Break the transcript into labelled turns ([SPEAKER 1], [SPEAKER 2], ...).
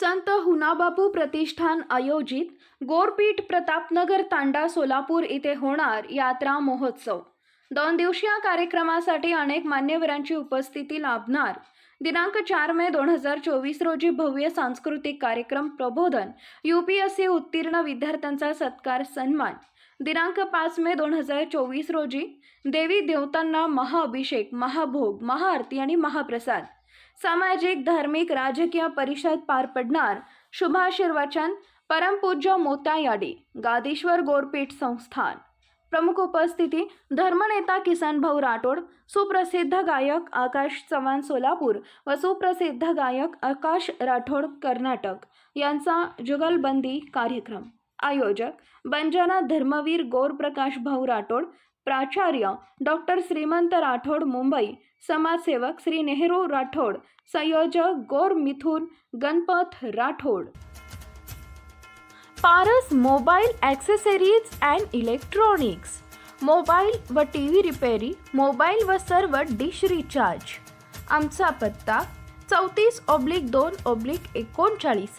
[SPEAKER 1] संत हुनाबापू प्रतिष्ठान आयोजित गोरपीठ प्रतापनगर तांडा सोलापूर इथे होणार यात्रा महोत्सव. दोन दिवसीय कार्यक्रमासाठी अनेक मान्यवरांची उपस्थिती लाभणार. दिनांक चार मे दोन हजार चोवीस रोजी भव्य सांस्कृतिक कार्यक्रम प्रबोधन यू पी एस सी उत्तीर्ण विद्यार्थ्यांचा सत्कार सन्मान दिनांक पाच मे दोन हजार चोवीस रोजी देवी देवतांना महाअभिषेक महाभोग महाआरती आणि महाप्रसाद. सामाजिक धार्मिक राजकीय परिषद पार पडणार. शुभाशीर्वचन परमपूज्य मोतायाडी गादीश्वर गोरपीठ संस्थान. प्रमुख उपस्थिती धर्मनेता किसन भाऊ राठोड सुप्रसिद्ध गायक आकाश चव्हाण सोलापूर व सुप्रसिद्ध गायक आकाश राठोड कर्नाटक यांचा जुगलबंदी कार्यक्रम. आयोजक बंजारा धर्मवीर गौरप्रकाश भाऊ राठोड प्राचार्य डॉक्टर श्रीमंत राठोड मुंबई समाजसेवक श्री नेहरू राठोड संयोजक Gaur Mithun Ganpat Rathod. Paras mobile accessories and electronics. Mobile व टी व्ही रिपेरी मोबाईल व सर्व डिश रिचार्ज. आमचा पत्ता चौतीस ऑब्लिक दोन ऑब्लिक एकोणचाळीस.